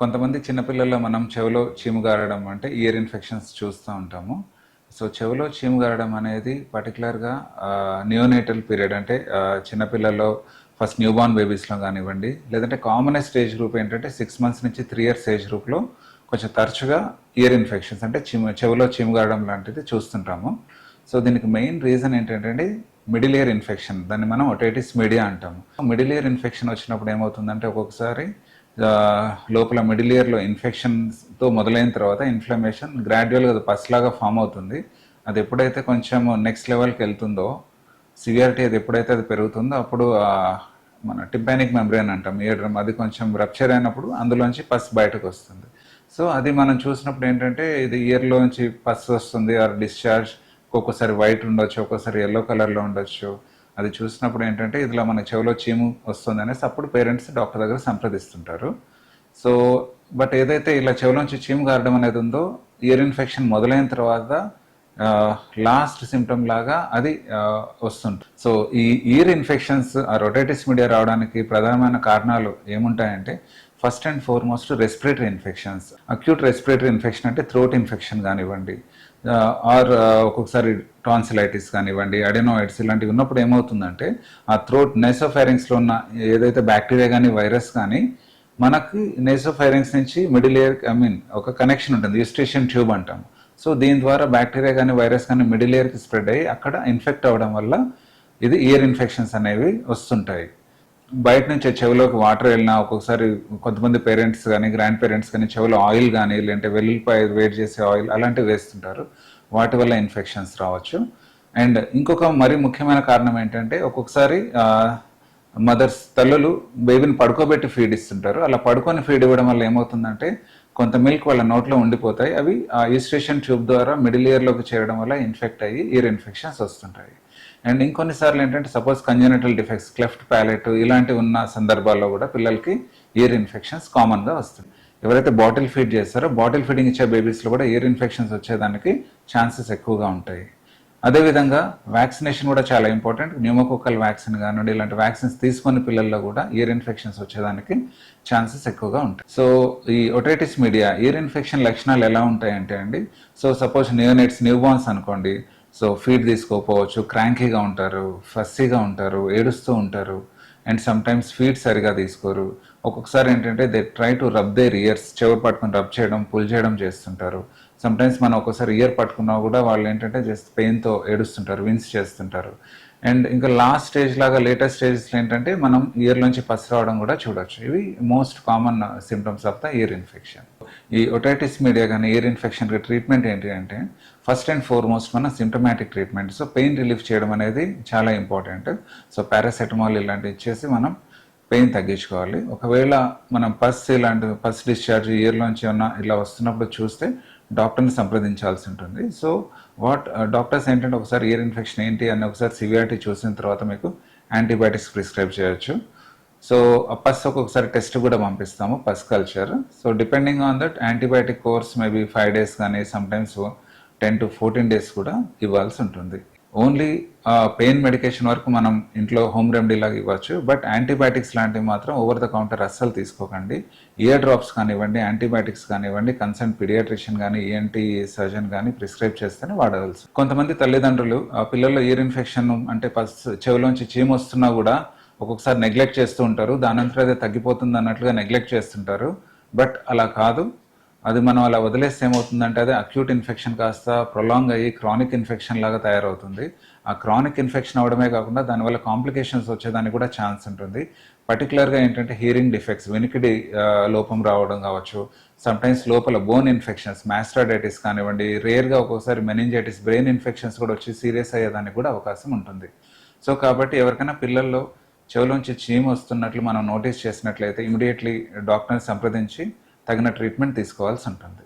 కొంతమంది చిన్నపిల్లల్లో మనం చెవిలో చీము గారడం అంటే ఇయర్ ఇన్ఫెక్షన్స్ చూస్తూ ఉంటాము. సో చెవిలో చీము గారడం అనేది పర్టికులర్గా నియోనేటల్ పీరియడ్ అంటే చిన్నపిల్లల్లో ఫస్ట్ న్యూ బార్న్ బేబీస్లో కానివ్వండి లేదంటే కామనెస్ట్ ఏజ్ గ్రూప్ ఏంటంటే సిక్స్ మంత్స్ నుంచి త్రీ ఇయర్స్ ఏజ్ గ్రూప్లో కొంచెం తరచుగా ఇయర్ ఇన్ఫెక్షన్స్ అంటే చీము చెవిలో చీము గారడం లాంటిది చూస్తుంటాము. సో దీనికి మెయిన్ రీజన్ ఏంటంటే మిడిల్ ఇయర్ ఇన్ఫెక్షన్ దాన్ని మనం ఒటైటిస్ మీడియా అంటాము. మిడిల్ ఇయర్ ఇన్ఫెక్షన్ వచ్చినప్పుడు ఏమవుతుందంటే ఒక్కొక్కసారి లోపల మిడిల్ ఇయర్లో ఇన్ఫెక్షన్తో మొదలైన తర్వాత ఇన్ఫ్లమేషన్ గ్రాడ్యువల్గా అది పస్లాగా ఫామ్ అవుతుంది. అది ఎప్పుడైతే కొంచెం నెక్స్ట్ లెవెల్కి వెళ్తుందో సివియారిటీ అది ఎప్పుడైతే అది పెరుగుతుందో అప్పుడు మన టింపానిక్ మెమ్బ్రేన్ అంటాం. ఇయర్ డ్రమ్ అది కొంచెం రప్చర్ అయినప్పుడు అందులోంచి పస్ బయటకు వస్తుంది. సో అది మనం చూసినప్పుడు ఏంటంటే ఇది ఇయర్లోంచి పస్ వస్తుంది ఆర్ డిశ్చార్జ్ ఒక్కొక్కసారి వైట్ ఉండొచ్చు ఒక్కొక్కసారి ఎల్లో కలర్లో ఉండొచ్చు. అది చూసినప్పుడు ఏంటంటే ఇదిలా మన చెవిలో చీము వస్తుంది అనేసి అప్పుడు పేరెంట్స్ డాక్టర్ దగ్గర సంప్రదిస్తుంటారు. సో బట్ ఏదైతే ఇలా చెవిలోంచి చీము గారడం అనేది ఉందో ఇయర్ ఇన్ఫెక్షన్ మొదలైన తర్వాత లాస్ట్ సిమ్టమ్ లాగా అది వస్తుంటుంది సో ఈ ఇయర్ ఇన్ఫెక్షన్స్ ఆ రొటైటిస్ మీడియా రావడానికి ప్రధానమైన కారణాలు ఏముంటాయంటే first and foremost respiratory infections acute respiratory infection అంటే థ్రోట్ ఇన్ఫెక్షన్ కానివ్వండి ఆర్ ఒక్కొక్కసారి టాన్సిలైటిస్ కానివ్వండి అడెనోయిడ్స్ ఇలాంటివి ఉన్నప్పుడు ఏమవుతుందంటే ఆ థ్రోట్ నెసోఫైరింగ్స్లో ఉన్న ఏదైతే బ్యాక్టీరియా కానీ వైరస్ కానీ మనకి నెసోఫైరింగ్స్ నుంచి మిడిల్ ఇయర్ ఐ మీన్ ఒక కనెక్షన్ ఉంటుంది యూస్టేషన్ ట్యూబ్ అంటాం సో దీని ద్వారా బ్యాక్టీరియా కానీ వైరస్ కానీ మిడిల్ ఇయర్కి స్ప్రెడ్ అయ్యి అక్కడ ఇన్ఫెక్ట్ అవ్వడం వల్ల ఇది ఇయర్ ఇన్ఫెక్షన్స్ అనేవి వస్తుంటాయి. బయట నుంచి చెవిలోకి వాటర్ వెళ్ళినా ఒక్కొక్కసారి కొంతమంది పేరెంట్స్ కానీ గ్రాండ్ పేరెంట్స్ కానీ చెవిలో ఆయిల్ కానీ లేదంటే వెల్లుల్లిపాయ వేడి చేసే ఆయిల్ అలాంటివి వేస్తుంటారు. వాటి వల్ల ఇన్ఫెక్షన్స్ రావచ్చు. అండ్ ఇంకొక మరి ముఖ్యమైన కారణం ఏంటంటే ఒక్కొక్కసారి మదర్స్ తల్లులు బేబీని పడుకోబెట్టి ఫీడ్ ఇస్తుంటారు. అలా పడుకొని ఫీడ్ ఇవ్వడం వల్ల ఏమవుతుందంటే కొంత మిల్క్ వాళ్ళ నోట్లో ఉండిపోతాయి. అవి ఆ ఈస్ట్రేషన్ ట్యూబ్ ద్వారా మిడిల్ ఇయర్లోకి చేరడం వల్ల ఇన్ఫెక్ట్ అయ్యి ఇయర్ ఇన్ఫెక్షన్స్ వస్తుంటాయి. అండ్ ఇంకొన్నిసార్లు ఏంటంటే suppose congenital defects cleft palate ఇలాంటివి ఉన్న సందర్భాల్లో కూడా పిల్లలకి ఇయర్ ఇన్ఫెక్షన్స్ కామన్గా వస్తుంది. ఎవరైతే బాటిల్ ఫీడ్ చేస్తారో బాటిల్ ఫీడింగ్ ఇచ్చే బేబీస్లో కూడా ఇయర్ ఇన్ఫెక్షన్స్ వచ్చేదానికి ఛాన్సెస్ ఎక్కువగా ఉంటాయి. అదేవిధంగా వ్యాక్సినేషన్ కూడా చాలా ఇంపార్టెంట్. న్యూమోకోకల్ వ్యాక్సిన్ కానివ్వండి ఇలాంటి వ్యాక్సిన్స్ తీసుకుని పిల్లల్లో కూడా ఇయర్ ఇన్ఫెక్షన్స్ వచ్చేదానికి ఛాన్సెస్ ఎక్కువగా ఉంటాయి. సో ఈ ఒటైటిస్ మీడియా ఇయర్ ఇన్ఫెక్షన్ లక్షణాలు ఎలా ఉంటాయంటే అండి సో సపోజ్ న్యూనెట్స్ న్యూబార్న్స్ అనుకోండి సో ఫీడ్ తీసుకోకపోవచ్చు క్రాంకీగా ఉంటారు ఫస్సీగా ఉంటారు ఏడుస్తూ ఉంటారు అండ్ సమ్ టైమ్స్ ఫీడ్ సరిగా తీసుకోరు. ఒక్కొక్కసారి ఏంటంటే they try to rub their ears చెవులు పట్టుకుని రబ్ చేయడం పుల్ చేయడం చేస్తుంటారు. సమ్ టైమ్స్ మనం ఒక్కోసారి ఇయర్ పట్టుకున్నా కూడా వాళ్ళు ఏంటంటే జస్ట్ పెయిన్తో ఏడుస్తుంటారు విన్స్ చేస్తుంటారు. అండ్ ఇంకా లాస్ట్ స్టేజ్ లాగా లేటెస్ట్ స్టేజెస్లో ఏంటంటే మనం ఇయర్ నుంచి పసి రావడం కూడా చూడొచ్చు. ఇవి most common symptoms of the ear infection ఈ ఒటైటిస్ మీడియా కానీ ఇయర్ ఇన్ఫెక్షన్కి ట్రీట్మెంట్ ఏంటి అంటే ఫస్ట్ అండ్ ఫార్మోస్ట్ మన symptomatic treatment so pain relief చేయడం అనేది చాలా ఇంపార్టెంట్. సో పారాసెటమాల్ ఇలాంటివి ఇచ్చేసి మనం పెయిన్ తగ్గించుకోవాలి. ఒకవేళ మనం పస్ ఇలాంటి పస్ డిశ్చార్జ్ ఇయర్లోంచి ఏమన్నా ఇలా వస్తున్నప్పుడు చూస్తే డాక్టర్ని సంప్రదించాల్సి ఉంటుంది. సో వాట్ డాక్టర్స్ ఏంటంటే ఒకసారి ఇయర్ ఇన్ఫెక్షన్ ఏంటి అని ఒకసారి సివియారిటీ చూసిన తర్వాత మీకు యాంటీబయాటిక్స్ ప్రిస్క్రైబ్ చేయొచ్చు. సో ఆ పస్ ఒక్కొక్కసారి టెస్ట్ కూడా పంపిస్తాము pus culture. So depending on that antibiotic course maybe five days కానీ sometimes ten to fourteen days కూడా ఇవ్వాల్సి ఉంటుంది. ఓన్లీ పెయిన్ మెడికేషన్ వరకు మనం ఇంట్లో హోమ్ రెమెడీ లాగా ఇవ్వచ్చు. బట్ యాంటీబయాటిక్స్ లాంటివి మాత్రం ఓవర్ ద కౌంటర్ అస్సలు తీసుకోకండి. ఇయర్ డ్రాప్స్ కానివ్వండి యాంటీబయాటిక్స్ కానివ్వండి కన్సర్న్ పీడియాట్రిషియన్ కానీ ఈఎన్టీ సర్జన్ కానీ ప్రిస్క్రైబ్ చేస్తేనే వాడవలసి. కొంతమంది తల్లిదండ్రులు ఆ పిల్లల్లో ఇయర్ ఇన్ఫెక్షన్ అంటే పస్ చెవిలోంచి చీమ వస్తున్నా కూడా ఒక్కొక్కసారి నెగ్లెక్ట్ చేస్తూ ఉంటారు. దానంతరం అదే తగ్గిపోతుంది అన్నట్లుగా నెగ్లెక్ట్ చేస్తుంటారు. బట్ అలా కాదు. అది మనం అలా వదిలేస్తే ఏమవుతుందంటే అది అక్యూట్ ఇన్ఫెక్షన్ కాస్త ప్రొలాంగ్ అయ్యి క్రానిక్ ఇన్ఫెక్షన్ లాగా తయారవుతుంది. ఆ క్రానిక్ ఇన్ఫెక్షన్ అవడమే కాకుండా దానివల్ల కాంప్లికేషన్స్ వచ్చేదానికి కూడా ఛాన్స్ ఉంటుంది. పర్టికులర్గా ఏంటంటే హీరింగ్ డిఫెక్ట్స్ వెనికిడి లోపం రావడం కావచ్చు. సమ్టైమ్స్ లోపల బోన్ ఇన్ఫెక్షన్స్ మాస్ట్రాడైటిస్ కానివ్వండి రేర్గా ఒక్కోసారి మెనింజైటిస్ బ్రెయిన్ ఇన్ఫెక్షన్స్ కూడా వచ్చి సీరియస్ అయ్యేదానికి కూడా అవకాశం ఉంటుంది. సో కాబట్టి ఎవరికైనా పిల్లల్లో చెవులోంచి చీమ వస్తున్నట్లు మనం నోటీస్ చేసినట్లయితే ఇమీడియట్లీ డాక్టర్ని సంప్రదించి తగిన ట్రీట్మెంట్ తీసుకోవాల్సి ఉంటుంది.